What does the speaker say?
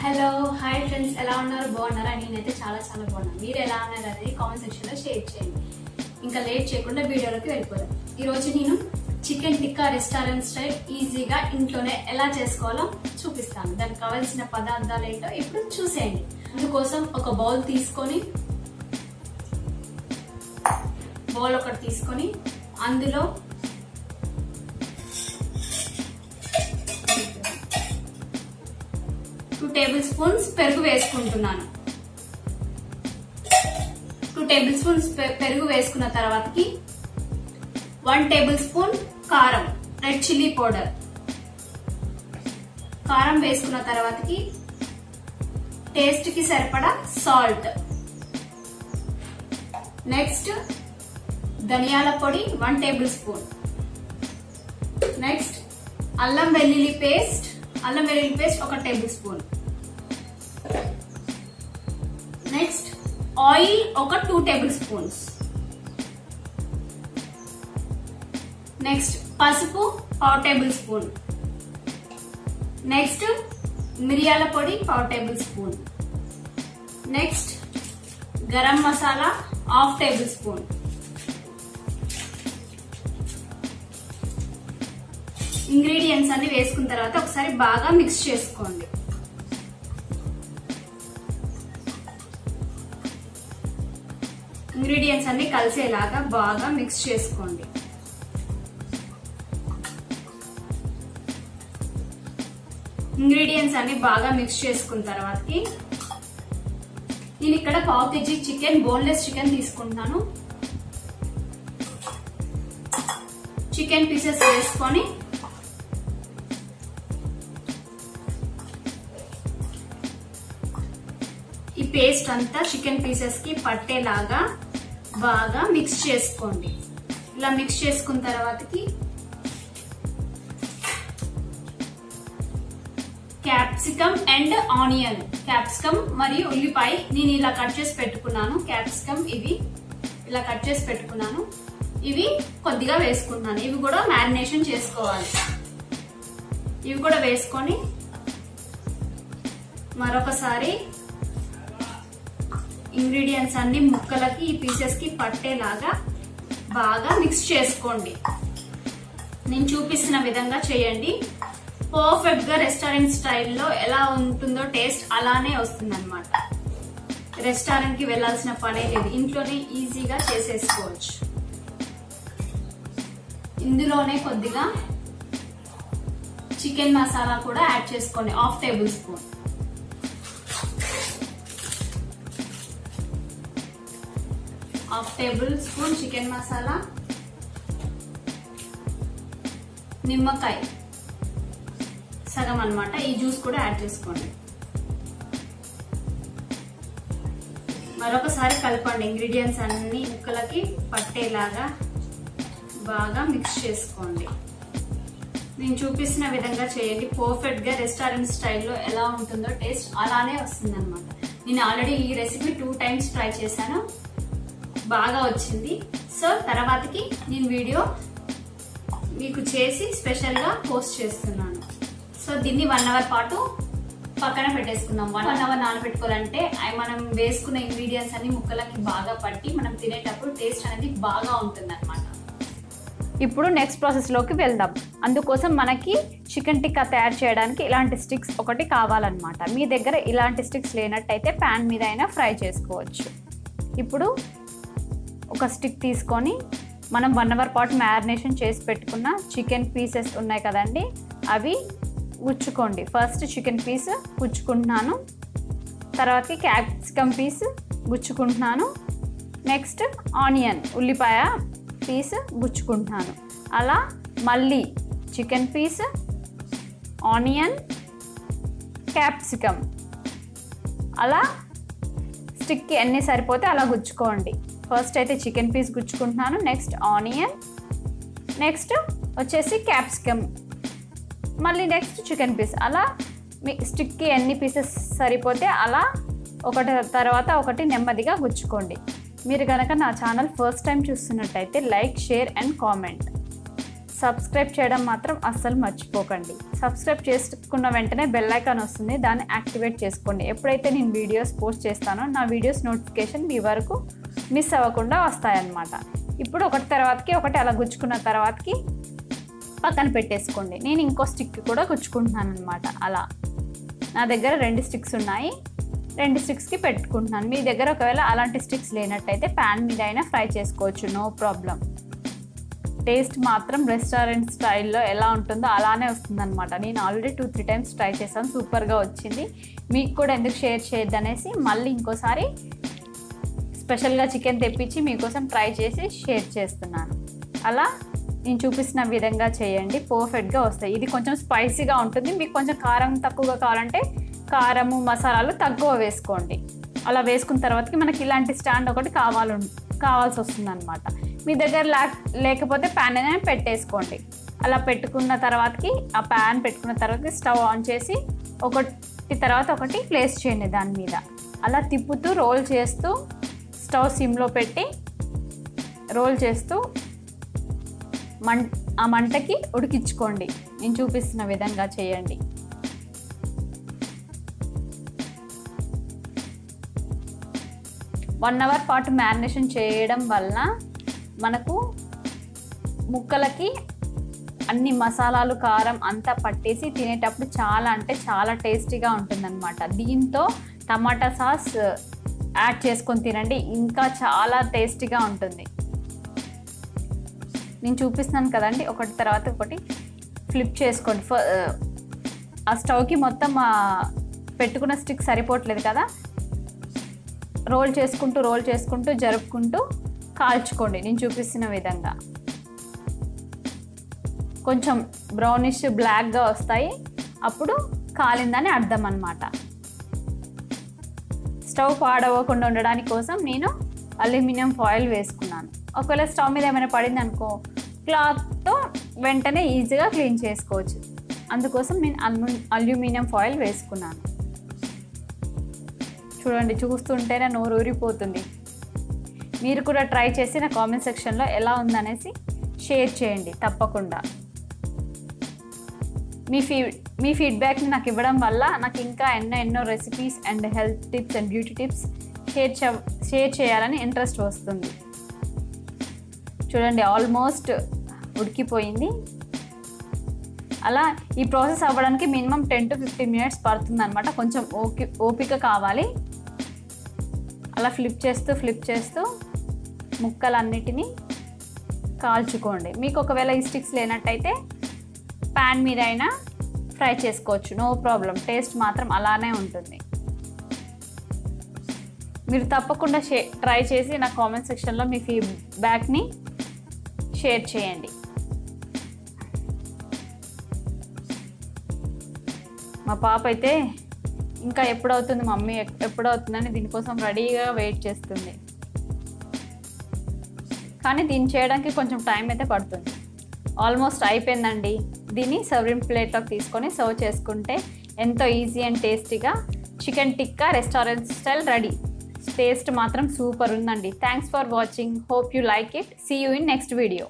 Hello hi friends ఎలా ఉన్నారు? బాగున్నారా? నేనైతే చాలా చాలా బాగున్నాను. మీరు ఎలా ఉన్నారు అనేది కామెంట్ సెక్షన్లో షేర్ చేయండి. ఇంకా లేట్ చేయకుండా వీడియోలోకి వెళ్ళిపోదాం. ఈరోజు నేను చికెన్ టిక్కా రెస్టారెంట్ స్టైల్ ఈజీగా ఇంట్లోనే ఎలా చేసుకోవాలో చూపిస్తాను. దానికి కావాల్సిన పదార్థాలు ఏంటో ఇప్పుడు చూసేయండి. అందుకోసం ఒక బౌల్ తీసుకొని బౌల్ ఒకటి తీసుకొని అందులో టేబుల్ స్పూన్స్ పెరుగు వేసుకుంటున్నాను. టూ టేబుల్ స్పూన్స్ పెరుగు వేసుకున్న తర్వాతకి వన్ టేబుల్ స్పూన్ కారం రెడ్ చిల్లీ పౌడర్. కారం వేసుకున్న తర్వాతకి టేస్ట్కి సరిపడా సాల్ట్. నెక్స్ట్ ధనియాల పొడి వన్ టేబుల్ స్పూన్. నెక్స్ట్ అల్లం వెల్లుల్లి పేస్ట్ అల్లం వెల్లుల్లి పేస్ట్ ఒక టేబుల్ స్పూన్. నెక్స్ట్ ఆయిల్ ఒక టూ టేబుల్ స్పూన్స్. నెక్స్ట్ పసుపు పావు టేబుల్ స్పూన్. నెక్స్ట్ మిరియాల పొడి పావు tablespoon. Next garam masala half tablespoon. Ingredients అన్ని వేసుకున్న తర్వాత ఒకసారి బాగా మిక్స్ చేసుకోండి. ఇంగ్రీడియంట్స్ అన్ని కలిసేలాగా బాగా మిక్స్ చేసుకోండి. ఇంగ్రీడియంట్స్ అన్ని బాగా మిక్స్ చేసుకున్న తర్వాతకి నేను ఇక్కడ పావు కేజీ చికెన్ బోన్లెస్ చికెన్ తీసుకుంటున్నాను. చికెన్ పీసెస్ వేసుకొని ఈ పేస్ట్ అంతా చికెన్ పీసెస్కి పట్టేలాగా బాగా మిక్స్ చేసుకోండి. ఇలా మిక్స్ చేసుకున్న తర్వాతకి క్యాప్సికమ్ అండ్ ఆనియన్ క్యాప్సికమ్ మరియు ఉల్లిపాయ నేను ఇలా కట్ చేసి పెట్టుకున్నాను. క్యాప్సికమ్ ఇవి ఇలా కట్ చేసి పెట్టుకున్నాను. ఇవి కొద్దిగా వేసుకుంటున్నాను. ఇవి కూడా మ్యారినేషన్ చేసుకోవాలి. ఇవి కూడా వేసుకొని మరొకసారి ఇంగ్రీడియంట్స్ అన్ని ముక్కలకి ఈ పీసెస్కి పట్టేలాగా బాగా మిక్స్ చేసుకోండి. నేను చూపిస్తున్న విధంగా చేయండి. పర్ఫెక్ట్గా రెస్టారెంట్ స్టైల్లో ఎలా ఉంటుందో టేస్ట్ అలానే వస్తుంది అనమాట రెస్టారెంట్కి వెళ్ళాల్సిన పనే లేదు. ఇంట్లోనే ఈజీగా చేసేసుకోవచ్చు. ఇందులోనే కొద్దిగా చికెన్ మసాలా కూడా యాడ్ చేసుకోండి. Half tablespoon half tablespoon chicken masala నిమ్మకాయ సగం అనమాట ఈ జ్యూస్ కూడా యాడ్ చేసుకోండి. మరొకసారి కలపండి. ఇంగ్రీడియంట్స్ అన్ని ముక్కలకి పట్టేలాగా బాగా మిక్స్ చేసుకోండి. నేను చూపిస్తున్న విధంగా చేయండి. పర్ఫెక్ట్గా రెస్టారెంట్ స్టైల్లో ఎలా ఉంటుందో టేస్ట్ అలానే వస్తుంది అనమాట నేను ఆల్రెడీ ఈ రెసిపీ టూ టైమ్స్ ట్రై చేశాను. బాగా వచ్చింది. సో తర్వాతకి నేను వీడియో మీకు చేసి స్పెషల్గా పోస్ట్ చేస్తున్నాను. సో దీన్ని వన్ అవర్ పాటు పక్కన పెట్టేసుకుందాం. వన్ అవర్ నానబెట్టుకోవాలంటే అవి మనం వేసుకున్న ఇంగ్రీడియంట్స్ అన్ని ముక్కలకి బాగా పట్టి మనం తినేటప్పుడు టేస్ట్ అనేది బాగా ఉంటుంది అనమాట ఇప్పుడు నెక్స్ట్ ప్రాసెస్లోకి వెళ్దాం. అందుకోసం మనకి చికెన్ టిక్కా తయారు చేయడానికి ఇలాంటి స్టిక్స్ ఒకటి కావాలన్నమాట. మీ దగ్గర ఇలాంటి స్టిక్స్ లేనట్టయితే ప్యాన్ మీద అయినా ఫ్రై చేసుకోవచ్చు. ఇప్పుడు ఒక స్టిక్ తీసుకొని మనం వన్ అవర్ పాటు మ్యారినేషన్ చేసి పెట్టుకున్న చికెన్ పీసెస్ ఉన్నాయి కదండి అవి గుచ్చుకోండి ఫస్ట్ చికెన్ పీస్ ఉచ్చుకుంటున్నాను తర్వాత క్యాప్సికమ్ పీస్ గుచ్చుకుంటున్నాను నెక్స్ట్ ఆనియన్ ఉల్లిపాయ పీస్ గుచ్చుకుంటున్నాను అలా మళ్ళీ చికెన్ పీస్ ఆనియన్ క్యాప్సికమ్ అలా స్టిక్కి ఎన్ని సరిపోతే అలా గుచ్చుకోండి ఫస్ట్ అయితే చికెన్ పీస్ గుచ్చుకుంటున్నాను. నెక్స్ట్ ఆనియన్ నెక్స్ట్ వచ్చేసి క్యాప్సికమ్ మళ్ళీ నెక్స్ట్ చికెన్ పీస్ అలా మీ స్టిక్కి ఎన్ని పీసెస్ సరిపోతే అలా ఒకటి తర్వాత ఒకటి నెమ్మదిగా గుచ్చుకోండి. మీరు కనుక నా ఛానల్ ఫస్ట్ టైం చూస్తున్నట్టయితే like share and comment subscribe చేయడం మాత్రం అస్సలు మర్చిపోకండి. సబ్స్క్రైబ్ చేసుకున్న వెంటనే బెల్ ఐకాన్ వస్తుంది. దాన్ని యాక్టివేట్ చేసుకోండి. ఎప్పుడైతే నేను వీడియోస్ పోస్ట్ చేస్తానో నా వీడియోస్ నోటిఫికేషన్ మీ వరకు మిస్ అవ్వకుండా వస్తాయన్నమాట. ఇప్పుడు ఒకటి తర్వాతకి ఒకటి అలా గుచ్చుకున్న తర్వాతకి పక్కన పెట్టేసుకోండి. నేను ఇంకో స్టిక్ కూడా గుచ్చుకుంటున్నాను అనమాట అలా. నా దగ్గర రెండు స్టిక్స్ ఉన్నాయి. రెండు స్టిక్స్కి పెట్టుకుంటున్నాను. మీ దగ్గర ఒకవేళ అలాంటి స్టిక్స్ లేనట్టయితే ప్యాన్ మీద అయినా ఫ్రై చేసుకోవచ్చు. నో ప్రాబ్లం టేస్ట్ మాత్రం రెస్టారెంట్ స్టైల్లో ఎలా ఉంటుందో అలానే వస్తుందన్నమాట. నేను already two three times try చేశాను. సూపర్గా వచ్చింది. మీకు కూడా ఎందుకు షేర్ చేయొద్దనేసి మళ్ళీ ఇంకోసారి స్పెషల్గా చికెన్ తెప్పించి మీకోసం ట్రై చేసి షేర్ చేస్తున్నాను. అలా నేను చూపిస్తున్న విధంగా చేయండి. పర్ఫెక్ట్గా వస్తాయి. ఇది కొంచెం స్పైసీగా ఉంటుంది. మీకు కొంచెం కారం తక్కువగా కావాలంటే కారము మసాలాలు తక్కువ వేసుకోండి. అలా వేసుకున్న తర్వాతకి మనకి ఇలాంటి స్టాండ్ ఒకటి కావాలి కావాల్సి వస్తుంది అనమాట మీ దగ్గర లే లేకపోతే ప్యాన్ అయినా పెట్టేసుకోండి. అలా పెట్టుకున్న తర్వాతకి ఆ ప్యాన్ పెట్టుకున్న తర్వాత స్టవ్ ఆన్ చేసి ఒకటి తర్వాత ఒకటి ప్లేస్ చేయండి దాని మీద. అలా తిప్పుతూ రోల్ చేస్తూ స్టవ్ సిమ్లో పెట్టి రోల్ చేస్తూ మం ఆ మంటకి ఉడికించుకోండి. నేను చూపిస్తున్న విధంగా చేయండి. వన్ అవర్ పాటు మ్యారినేషన్ చేయడం వలన మనకు ముక్కలకి అన్ని మసాలాలు కారం అంతా పట్టేసి తినేటప్పుడు చాలా అంటే చాలా టేస్టీగా ఉంటుందన్నమాట. దీంతో టమాటా సాస్ యాడ్ చేసుకొని తినండి. ఇంకా చాలా టేస్టీగా ఉంటుంది. నేను చూపిస్తున్నాను కదండి. ఒకటి తర్వాత ఒకటి ఫ్లిప్ చేసుకోండి. ఫ- ఆ స్టవ్కి మొత్తం పెట్టుకున్న స్టిక్ సరిపోవట్లేదు కదా? రోల్ చేసుకుంటూ రోల్ చేసుకుంటూ జరుపుకుంటూ కాల్చుకోండి. నేను చూపిస్తున్న విధంగా. కొంచెం బ్రౌనిష్ బ్లాక్గా వస్తాయి. అప్పుడు కాలిందని అర్థం అనమాట స్టవ్ పాడవకుండా ఉండడానికి కోసం నేను అల్యూమినియం ఫాయిల్ వేసుకున్నాను. ఒకవేళ స్టవ్ మీద ఏమైనా పడింది అనుకో క్లాత్తో వెంటనే ఈజీగా క్లీన్ చేసుకోవచ్చు. అందుకోసం నేను అల్ము అల్యూమినియం ఫాయిల్ వేసుకున్నాను. చూడండి చూస్తుంటేనే నోరు ఊరిపోతుంది. మీరు కూడా ట్రై చేసి నా కామెంట్ సెక్షన్లో ఎలా ఉందనేసి షేర్ చేయండి తప్పకుండా. మీ ఫీ మీ ఫీడ్బ్యాక్ని నాకు ఇవ్వడం వల్ల నాకు ఇంకా ఎన్నో ఎన్నో recipes and health tips and beauty tips share చే షేర్ చేయాలని ఇంట్రెస్ట్ వస్తుంది. చూడండి ఆల్మోస్ట్ ఉడికిపోయింది. అలా ఈ ప్రాసెస్ అవ్వడానికి minimum ten to fifteen minutes పడుతుంది అనమాట కొంచెం ఓకే ఓపిక కావాలి. అలా ఫ్లిప్ చేస్తూ ఫ్లిప్ చేస్తూ ముక్కలన్నిటినీ కాల్చుకోండి. మీకు ఒకవేళ ఈ స్టిక్స్ లేనట్టయితే ప్యాన్ మీద అయినా ఫ్రై చేసుకోవచ్చు. No problem. టేస్ట్ మాత్రం అలానే ఉంటుంది. మీరు తప్పకుండా షే ట్రై చేసి నా కామెంట్ సెక్షన్లో మీ ఫీడ్బ్యాక్ని షేర్ చేయండి. మా పాప అయితే ఇంకా ఎప్పుడవుతుంది మమ్మీ? ఎప్పుడవుతుందని దీనికోసం రెడీగా వెయిట్ చేస్తుంది. కానీ దీన్ని చేయడానికి కొంచెం టైం అయితే పడుతుంది. ఆల్మోస్ట్ అయిపోయిందండి. దీన్ని సర్వింగ్ ప్లేట్లోకి తీసుకొని సర్వ్ చేసుకుంటే ఎంతో ఈజీ అండ్ టేస్టీగా chicken tikka restaurant style ready. Taste మాత్రం సూపర్ ఉందండి. Thanks for watching hope you like it see you in next video